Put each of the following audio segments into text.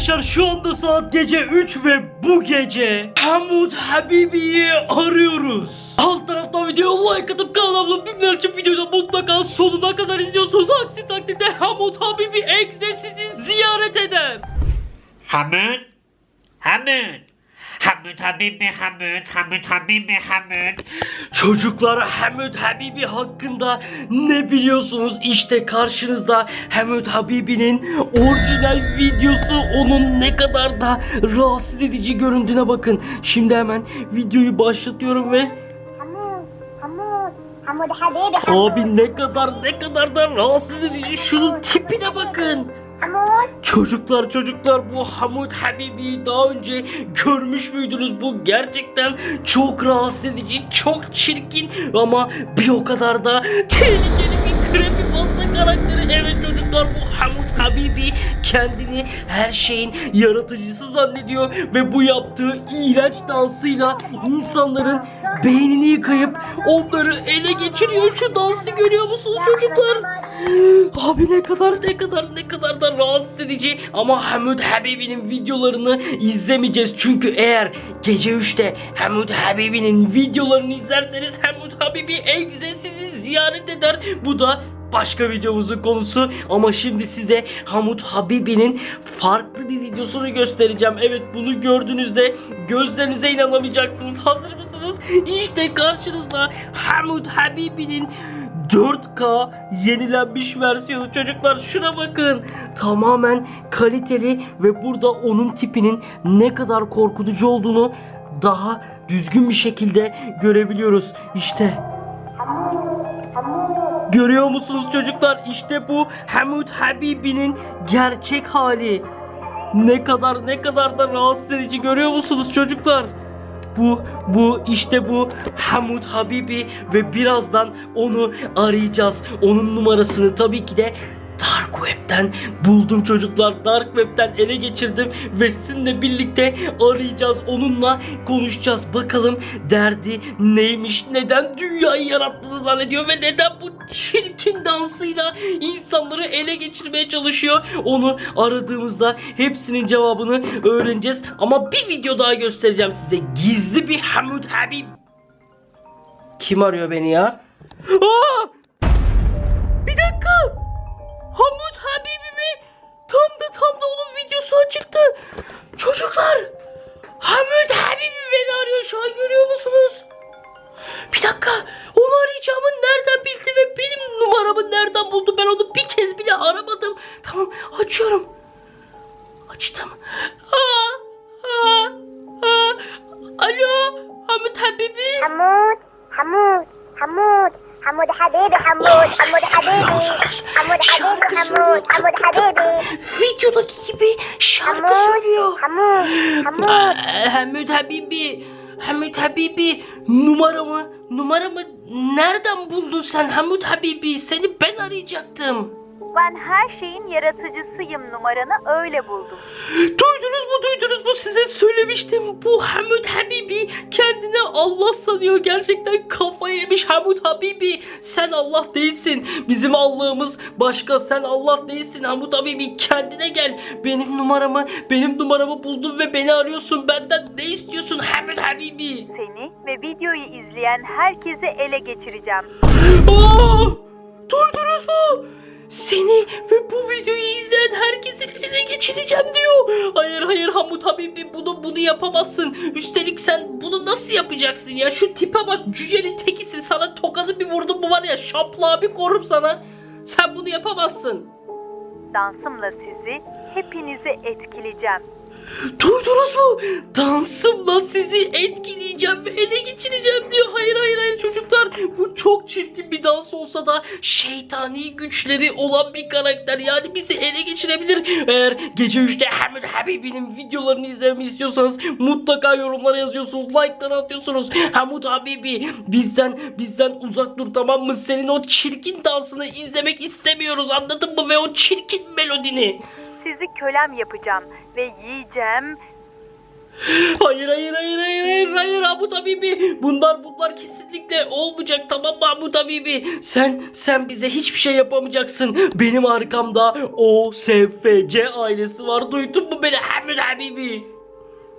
Arkadaşlar şu anda saat gece 3 ve bu gece Hamut Habibi'yi arıyoruz. Alt taraftan videoya like atıp kanalıma binlerce videoda mutlaka sonuna kadar izliyorsunuz. Aksi takdirde Hamut Habibi egze sizi ziyaret eder. Hamid? Hamid? Hamid Habibi Hamid, Hamid Habibi Hamid. Çocuklar Hamid Habibi hakkında ne biliyorsunuz? İşte karşınızda Hamid Habibi'nin orijinal videosu. Onun ne kadar da rahatsız edici göründüğüne bakın. Şimdi hemen videoyu başlatıyorum ve Abi ne kadar ne kadar da rahatsız edici. Şunun tipine bakın. Hamur. Çocuklar çocuklar bu Hamut Habibi daha önce görmüş müydünüz? Bu gerçekten çok rahatsız edici, çok çirkin ama bir o kadar da tehlikeli bir creepypasta karakteri. Evet çocuklar bu Hamut Habibi kendini her şeyin yaratıcısı zannediyor ve bu yaptığı iğrenç dansıyla insanların beynini yıkayıp onları ele geçiriyor. Şu dansı görüyor musunuz çocuklar? Abi ne kadar ne kadar ne kadar da rahatsız edici ama Hamud Habibi'nin videolarını izlemeyeceğiz çünkü eğer gece 3'te Hamud Habibi'nin videolarını izlerseniz Hamud Habibi egze sizi ziyaret eder bu da başka videomuzun konusu ama şimdi size Hamud Habibi'nin farklı bir videosunu göstereceğim. Evet bunu gördüğünüzde gözlerinize inanamayacaksınız. Hazır mısınız? İşte karşınızda Hamud Habibi'nin 4K yenilenmiş versiyonu çocuklar şuna bakın. Tamamen kaliteli ve burada onun tipinin ne kadar korkutucu olduğunu daha düzgün bir şekilde görebiliyoruz. İşte Görüyor musunuz çocuklar? İşte bu Hamud Habibi'nin gerçek hali. Ne kadar ne kadar da rahatsız edici görüyor musunuz çocuklar? Bu bu işte bu Hamud Habibi ve birazdan onu arayacağız. Onun numarasını tabii ki de Dark Web'ten buldum çocuklar. Dark Web'ten ele geçirdim ve sizinle birlikte arayacağız. Onunla konuşacağız. Bakalım derdi neymiş? Neden dünyayı yarattığını zannediyor ve neden bu çirkin dansıyla insanları ele geçirmeye çalışıyor? Onu aradığımızda hepsinin cevabını öğreneceğiz. Ama bir video daha göstereceğim size. Gizli bir Hamud Habib. Kim arıyor beni ya? Aa! Çocuklar! Hamit abi beni arıyor şu an görüyor musunuz? Bir dakika onu arayacağımı nereden bildi ve benim numaramı nereden buldu ben onu bir kez bile aramadım. Tamam açıyorum. Açtım. Aa, aa, aa. Alo Hamit abi. Hamit. حمود حمود حبيبي حمود حمود حبيبي حمود Şarkı حبيبي söylüyor. حمود حمود Tıpkı tıpkı حبيبي videodaki gibi şarkı حمود söylüyor. حمود حمود Ee, Hamid Habibi, Hamid Habibi numaramı, numaramı nereden buldun sen Hamid Habibi? Seni ben arayacaktım. Ben her şeyin yaratıcısıyım numaranı öyle buldum. Duydunuz mu duydunuz mu size söylemiştim. Bu Hamid Habibi kendine Allah sanıyor. Gerçekten kafayı yemiş Hamid Habibi. Sen Allah değilsin. Bizim Allah'ımız başka. Sen Allah değilsin Hamid Habibi. Kendine gel. Benim numaramı, benim numaramı buldun ve beni arıyorsun. Benden ne istiyorsun Hamid Habibi? Seni ve videoyu izleyen herkesi ele geçireceğim. Aa! Duydunuz mu? Seni ve bu videoyu izleyen herkesi ele geçireceğim diyor. Hayır hayır Hamut Habibi bunu bunu yapamazsın. Üstelik sen bunu nasıl yapacaksın ya? Şu tipe bak cücenin tekisin. Sana tokadı bir vurdum mu var ya şaplığa bir korum sana. Sen bunu yapamazsın. Dansımla sizi hepinizi etkileyeceğim. Duydunuz mu? Dansımla sizi etkileyeceğim ve ele geçireceğim diyor. Hayır hayır hayır çocuklar. Çok çirkin bir dans olsa da şeytani güçleri olan bir karakter. Yani bizi ele geçirebilir. Eğer gece 3'te Hamid Habibi'nin videolarını izlememi istiyorsanız mutlaka yorumlara yazıyorsunuz. Like'ları atıyorsunuz. Hamid Habibi bizden bizden uzak dur tamam mı? Senin o çirkin dansını izlemek istemiyoruz anladın mı? Ve o çirkin melodini. Sizi kölem yapacağım ve yiyeceğim. Hayır hayır hayır hayır hayır hayır Abu Tabibi. Bunlar bunlar kesinlikle olmayacak tamam mı Abu Tabibi? Sen sen bize hiçbir şey yapamayacaksın. Benim arkamda o SFC ailesi var. Duydun mu beni Hamid Habibi?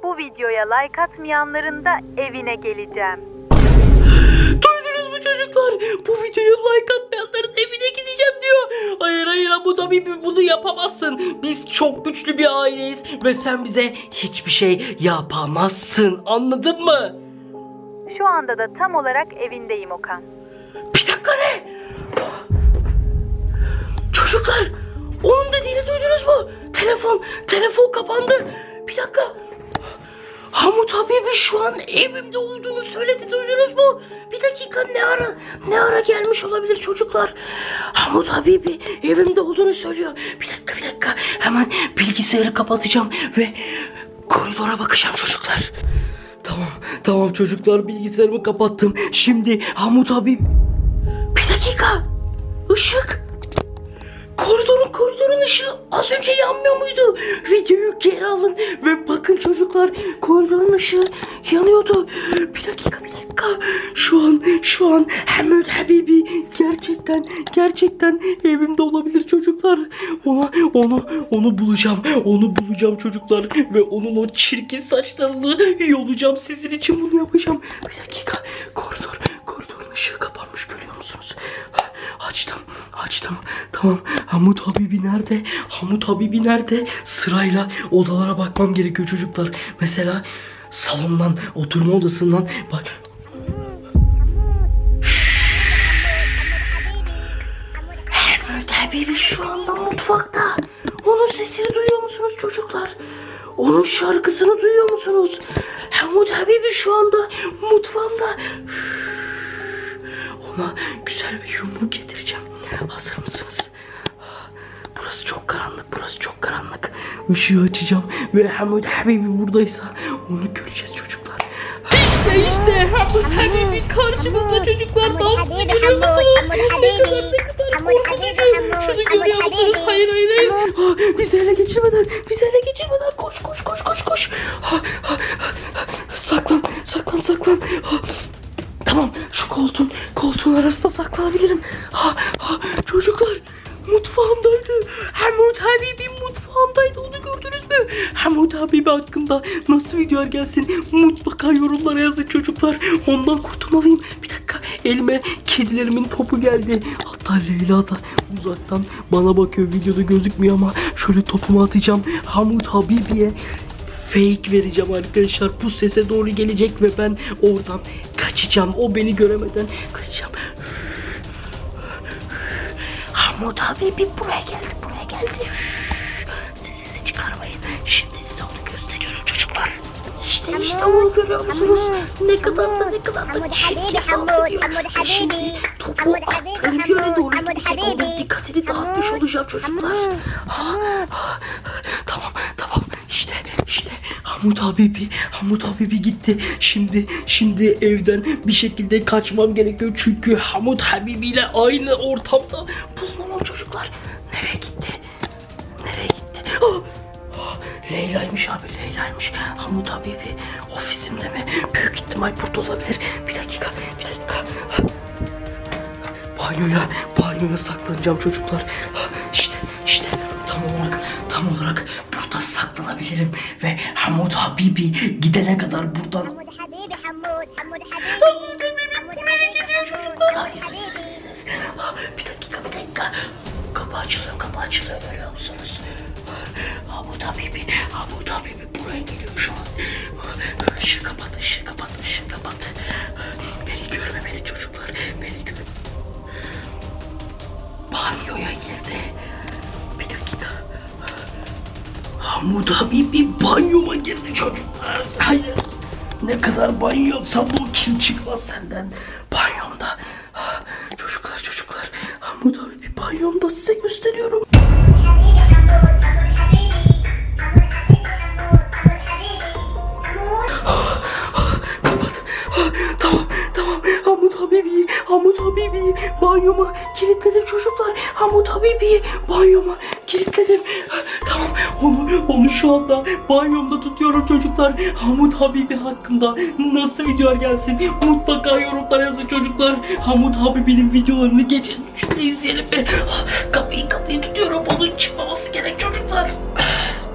Bu videoya like atmayanların da evine geleceğim. Mu çocuklar? Bu videoya like atmayanların evine gideceğim diyor. Hayır hayır Abu Tabibi bunu yapamazsın. Biz çok güçlü bir aileyiz ve sen bize hiçbir şey yapamazsın. Anladın mı? Şu anda da tam olarak evindeyim Okan. Bir dakika ne? Çocuklar onun dediğini duydunuz mu? Telefon, telefon kapandı. Bir dakika. Hamut Habibi şu an evimde olduğunu söyledi duydunuz mu? Bir dakika ne ara ne ara gelmiş olabilir çocuklar? Hamut Habibi evimde olduğunu söylüyor. Bir dakika bir dakika hemen bilgisayarı kapatacağım ve koridora bakacağım çocuklar. Tamam tamam çocuklar bilgisayarımı kapattım. Şimdi Hamut abi bir dakika. Işık. Işığı az önce yanmıyor muydu? Videoyu geri alın ve bakın çocuklar koridorun ışığı yanıyordu. Bir dakika bir dakika. Şu an şu an Hamid Habibi gerçekten gerçekten evimde olabilir çocuklar. Ona onu onu bulacağım. Onu bulacağım çocuklar ve onun o çirkin saçlarını yolacağım. Sizin için bunu yapacağım. Bir dakika. Koridor koridorun ışığı kapanmış görüyor musunuz? Açtım, açtım. Tamam. Hamut Habibi nerede? Hamut Habibi nerede? Sırayla odalara bakmam gerekiyor çocuklar. Mesela salondan, oturma odasından bak. Hamut Habibi şu anda mutfakta. Onun sesini duyuyor musunuz çocuklar? Onun şarkısını duyuyor musunuz? Hamut Habibi şu anda mutfağımda. Ona güzel bir yumruk getireceğim. Hazır mısınız? Burası çok karanlık, burası çok karanlık. Işığı açacağım ve Hamid Habibi buradaysa onu göreceğiz çocuklar. İşte işte Hamid Habibi karşımızda çocuklar dansını görüyor musunuz? Ne kadar ne kadar korkutucu. Şunu görüyor musunuz? Hayır hayır hayır. Ah, Bizi ele geçirmeden, bizi Hamut Habibi hakkında nasıl videolar gelsin mutlaka yorumlara yazın çocuklar. Ondan kurtulmalıyım. Bir dakika elime kedilerimin topu geldi. Hatta Leyla da uzaktan bana bakıyor videoda gözükmüyor ama şöyle topumu atacağım. Hamut Habibi'ye fake vereceğim arkadaşlar. Bu sese doğru gelecek ve ben oradan kaçacağım. O beni göremeden kaçacağım. Hamut abi bir buraya geldi, buraya geldi. İşte işte onu görüyor musunuz? Ne kadar da ne kadar da çirkin dans ediyor. Ve şimdi Habibi, topu attığım yöne doğru gidecek. Onun dikkatini dağıtmış olacağım çocuklar. Ha, ha, Tamam tamam işte işte Hamut Habibi Hamut Habibi gitti. Şimdi şimdi evden bir şekilde kaçmam gerekiyor çünkü Hamut Habibi ile aynı ortamda bulunamam çocuklar. Nereye Leyla'ymış abi Leyla'ymış. Hamut Habibi ofisimde mi? Büyük ihtimal burada olabilir. Bir dakika bir dakika. Ah, Banyoya, banyoya saklanacağım çocuklar. İşte, işte tam olarak, tam olarak burada saklanabilirim ve Hamud Habibi gidene kadar buradan Hamud Habibi, Hamud, Hamud Habibi. Hamud Habibi buraya geliyor çocuklar. Ah, Bir dakika, bir dakika. Kapı açılıyor, kapı açılıyor görüyor musunuz? Hamud Habibi, Hamud Habibi buraya geliyor şu an. Işığı kapat, ışığı kapat, ışığı kapat. Beni görmemeli çocuklar, beni gör. Banyoya girdi. Bir dakika. Hamud Habibi banyoma girdi çocuklar. Hayır. Ne kadar banyo yapsam bu kil çıkmaz senden. Banyoma kilitledim. Tamam Onu, onu şu anda banyomda tutuyorum çocuklar. Hamut Habibi hakkında nasıl videolar gelsin mutlaka yorumlara yazın çocuklar. Hamut Habibi'nin videolarını geçin. Şunu izleyelim. Kapıyı kapıyı tutuyorum. Onun çıkmaması gerek çocuklar.